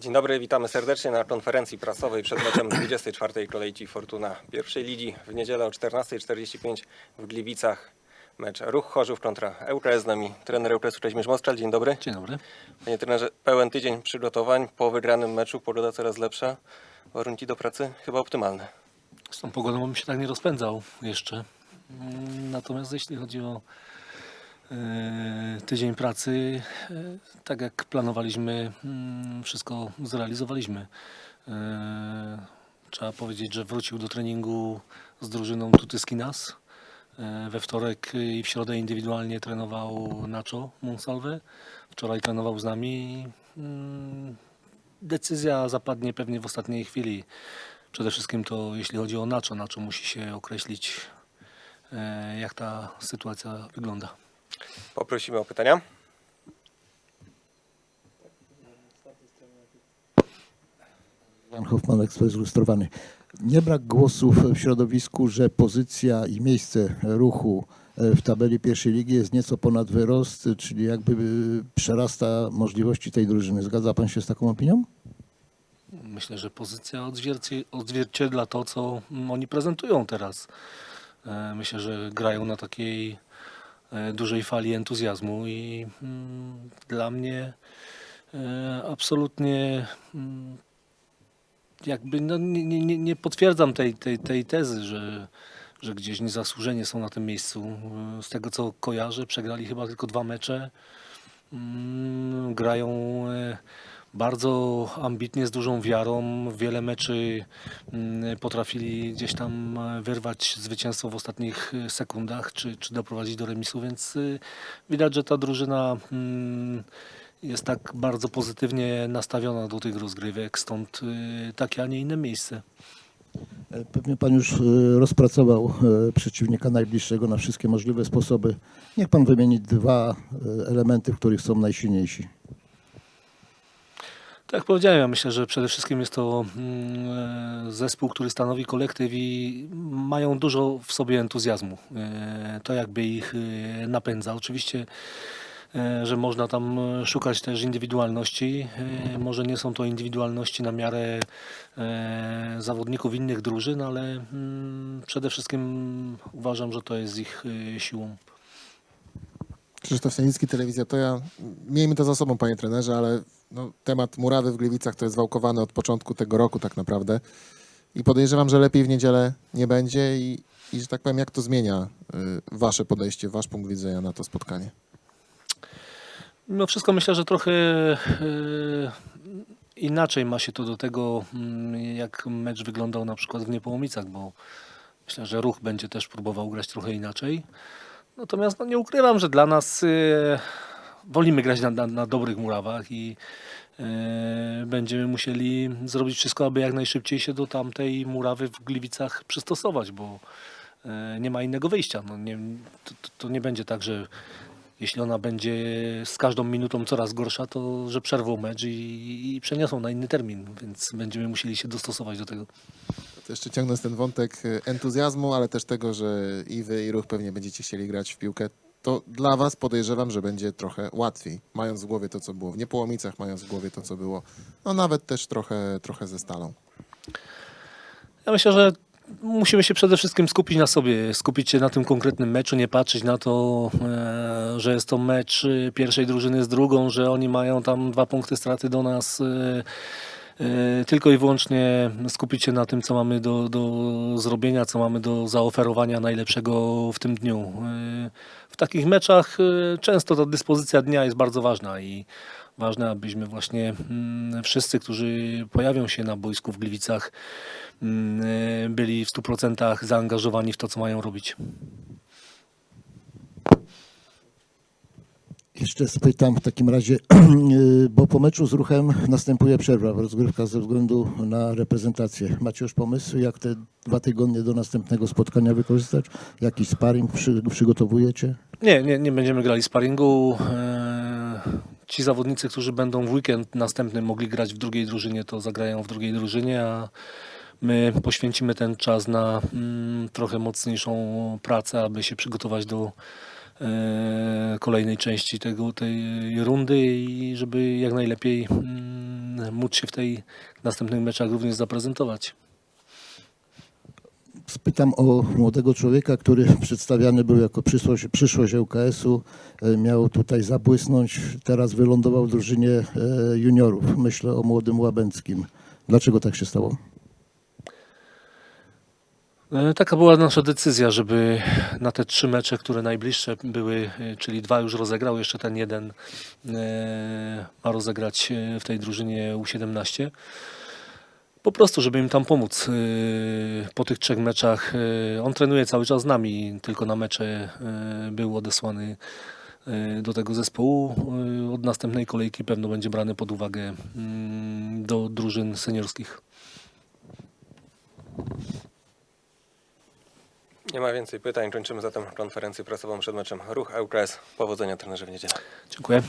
Dzień dobry, witamy serdecznie na konferencji prasowej przed meczem 24. kolejki Fortuna pierwszej ligi. W niedzielę o 14.45 w Gliwicach mecz Ruch Chorzów kontra ŁKS. Z nami trener ŁKS Kazimierz Moskal. Dzień dobry. Dzień dobry. Panie trenerze, pełen tydzień przygotowań. Po wygranym meczu pogoda coraz lepsza. Warunki do pracy chyba optymalne. Z tą pogodą bym się tak nie rozpędzał jeszcze. Mm, Natomiast jeśli chodzi o tydzień pracy, e, tak jak planowaliśmy, mm, wszystko zrealizowaliśmy. E, Trzeba powiedzieć, że wrócił do treningu z drużyną Tutyskinas. E, We wtorek i w środę indywidualnie trenował Nacho Monsalve. Wczoraj trenował z nami. Mm, Decyzja zapadnie pewnie w ostatniej chwili. Przede wszystkim to jeśli chodzi o Nacho, Nacho musi się określić e, jak ta sytuacja wygląda. Poprosimy o pytania. Jan Hoffman, ekspert zilustrowany. Nie brak głosów w środowisku, że pozycja i miejsce ruchu e, w tabeli pierwszej ligi jest nieco ponad wyrost, czyli jakby e, przerasta możliwości tej drużyny. Zgadza pan się z taką opinią? Myślę, że pozycja odzwierci- odzwierciedla to, co oni prezentują teraz. E, Myślę, że grają na takiej dużej fali entuzjazmu i mm, dla mnie e, absolutnie mm, jakby no, nie, nie, nie- potwierdzam tej, tej, tej tezy, że, że gdzieś niezasłużenie są na tym miejscu. E, Z tego co kojarzę, przegrali chyba tylko dwa mecze. Mm, Grają e, bardzo ambitnie, z dużą wiarą. Wiele meczy mm, potrafili gdzieś tam e, wyrwać zwycięstwo w ostatnich e, sekundach, czy, czy doprowadzić do remisu, więc y, widać, że ta drużyna mm, jest tak bardzo pozytywnie nastawiona do tych rozgrywek, stąd takie, a nie inne miejsce. E, Pewnie pan już e, rozpracował e, przeciwnika najbliższego na wszystkie możliwe sposoby. Niech pan wymieni dwa e, elementy, w których są najsilniejsi. Tak jak powiedziałem, ja myślę, że przede wszystkim jest to mm, e, zespół, który stanowi kolektyw i mają dużo w sobie entuzjazmu. E, To jakby ich e, napędza. Oczywiście, że można tam szukać też indywidualności. Może nie są to indywidualności na miarę zawodników innych drużyn, ale mm, przede wszystkim uważam, że to jest ich siłą. Krzysztof Sianicki, Telewizja To ja. Miejmy to za sobą, panie trenerze, ale no, temat murawy w Gliwicach to jest wałkowany od początku tego roku tak naprawdę. I podejrzewam, że lepiej w niedzielę nie będzie i, i że tak powiem, jak to zmienia y, wasze podejście, wasz punkt widzenia na to spotkanie? Mimo wszystko myślę, że trochę e, inaczej ma się to do tego, mm, jak mecz wyglądał na przykład w Niepołomicach, bo myślę, że ruch będzie też próbował grać trochę inaczej. Natomiast no, nie ukrywam, że dla nas e, wolimy grać na, na, na dobrych murawach i e, będziemy musieli zrobić wszystko, aby jak najszybciej się do tamtej murawy w Gliwicach przystosować, bo e, nie ma innego wyjścia. No, nie, to, to- nie będzie tak, że jeśli ona będzie z każdą minutą coraz gorsza, to że przerwą mecz i, i przeniosą na inny termin, więc będziemy musieli się dostosować do tego. To jeszcze ciągnąc ten wątek y, entuzjazmu, ale też tego, że i wy, i ruch pewnie będziecie chcieli grać w piłkę, to dla was podejrzewam, że będzie trochę łatwiej, mając w głowie to, co było w Niepołomicach, mając w głowie to, co było, no nawet też trochę, trochę ze stalą. Ja myślę, że musimy się przede wszystkim skupić na sobie, skupić się na tym konkretnym meczu, nie patrzeć na to, e, że jest to mecz e, pierwszej drużyny z drugą, że oni mają tam dwa punkty straty do nas. E, Tylko i wyłącznie skupić się na tym, co mamy do, do zrobienia, co mamy do zaoferowania najlepszego w tym dniu. E, W takich meczach e, często ta dyspozycja dnia jest bardzo ważna i ważne, abyśmy właśnie mm, wszyscy, którzy pojawią się na boisku w Gliwicach, mm, byli w 100% zaangażowani w to, co mają robić. Jeszcze spytam w takim razie, bo po meczu z ruchem następuje przerwa w rozgrywkach ze względu na reprezentację. Macie już pomysł, jak te dwa tygodnie do następnego spotkania wykorzystać? Jakiś sparring przy, przygotowujecie? Nie, nie, nie będziemy grali sparingu. E, Ci zawodnicy, którzy będą w weekend następny mogli grać w drugiej drużynie, to zagrają w drugiej drużynie, a my poświęcimy ten czas na mm, trochę mocniejszą pracę, aby się przygotować do e, kolejnej części tego, tej rundy i żeby jak najlepiej mm, móc się w tej następnych meczach również zaprezentować. Spytam o młodego człowieka, który przedstawiany był jako przyszłość, przyszłość ŁKS-u. E, Miał tutaj zabłysnąć, teraz wylądował w drużynie e, juniorów. Myślę o młodym Łabęckim. Dlaczego tak się stało? E, Taka była nasza decyzja, żeby na te trzy mecze, które najbliższe były, e, czyli dwa już rozegrał, jeszcze ten jeden e, ma rozegrać w tej drużynie U17. Po prostu, żeby im tam pomóc po tych trzech meczach. On trenuje cały czas z nami, tylko na mecze był odesłany do tego zespołu. Od następnej kolejki pewno będzie brany pod uwagę mm, do drużyn seniorskich. Nie ma więcej pytań. Kończymy zatem konferencję prasową przed meczem Ruch ŁKS. Powodzenia trenerze w niedzielę. Dziękuję.